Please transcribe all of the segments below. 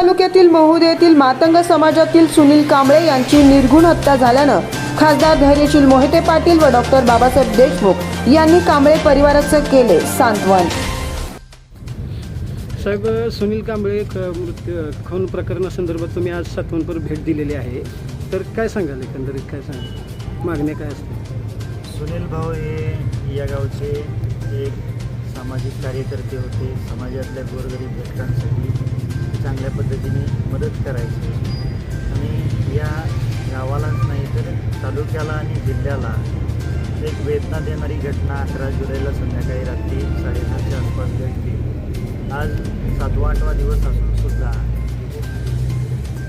तालुक्यातील महूद येथील मातंग समाजातील सुनील कांबळे यांची निर्घुण हत्या झाल्यानं खासदार धैर्यशील मोहिते पाटील व डॉक्टर बाबासाहेब देशमुख यांनी कांबळे परिवाराचं केले सांत्वन. साहेब सुनील कांबळे खून प्रकरणासंदर्भात तुम्ही आज सातवणपर भेट दिलेली आहे. तर काय सांगाल एकंदरीत? काय सांगाल? मागण्या काय असतील? सुनील भाऊ हे या गावचे एक सामाजिक कार्यकर्ते होते. समाजातल्या गोरगरीब घटकांसाठी चांगल्या पद्धतीने मदत करायची. आणि या गावालाच नाही तर तालुक्याला आणि जिल्ह्याला एक वेदना देणारी घटना अकरा जुलैला संध्याकाळी रात्री साडेदहाच्या आसपास घडली. आज सातवा आठवा दिवस असून सुद्धा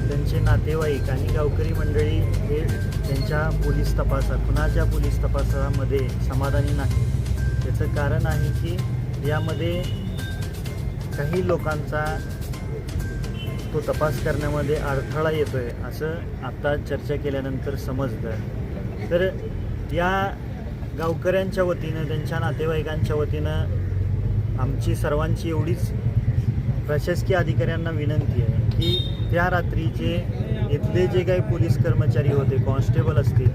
त्यांचे नातेवाईक आणि गावकरी मंडळी हे त्यांच्या पोलीस तपासात कुणाच्या पोलीस तपासामध्ये समाधानी नाही याचं कारण आहे की यामध्ये काही लोकांचा तो तपास करण्यामध्ये अडथळा येतो आहे असं आत्ता चर्चा केल्यानंतर समजतं. तर या गावकऱ्यांच्या वतीनं त्यांच्या नातेवाईकांच्या वतीनं आमची सर्वांची एवढीच प्रशासकीय अधिकाऱ्यांना विनंती आहे की त्या रात्रीचे इथले जे काही पोलीस कर्मचारी होते कॉन्स्टेबल असतील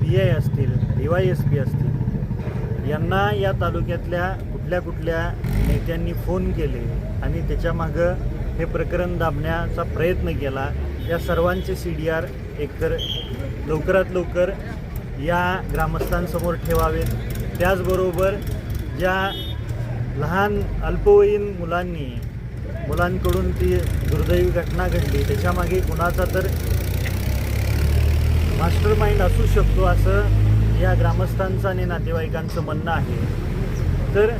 पी आय असतील डी वाय एस पी असतील यांना या तालुक्यातल्या कुठल्या कुठल्या नेत्यांनी फोन केले आणि त्याच्यामागं हे प्रकरण दाबण्याचा प्रयत्न केला. या सर्वांचे सी डी आर एकतर लवकरात लवकर या ग्रामस्थांसमोर ठेवावेत. त्याचबरोबर ज्या लहान अल्पवयीन मुलांनी मुलांकडून ती दुर्दैवी घटना घडली त्याच्यामागे कुणाचा तर मास्टर माइंड असू शकतो असं या ग्रामस्थांचं आणि नातेवाईकांचं म्हणणं आहे. तर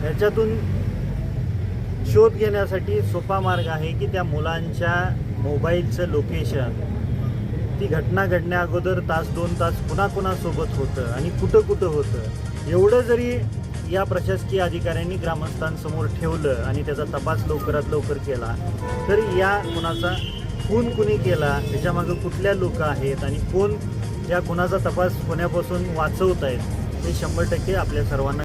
ह्याच्यातून शोध घेण्यासाठी सोपा मार्ग आहे की त्या मुलांच्या मोबाईलचं लोकेशन ती घटना घडण्या अगोदर तास दोन तास कुणाकुणासोबत होतं आणि कुठं कुठं होतं? एवढं जरी या प्रशासकीय अधिकाऱ्यांनी ग्रामस्थांसमोर ठेवलं आणि त्याचा तपास लवकरात लवकर केला तर या कुणाचा खून कुणी केला त्याच्यामागं कुठल्या लोक आहेत आणि कोण या कुणाचा तपास होण्यापासून वाचवत आहेत हे शंभर टक्के आपल्या सर्वांना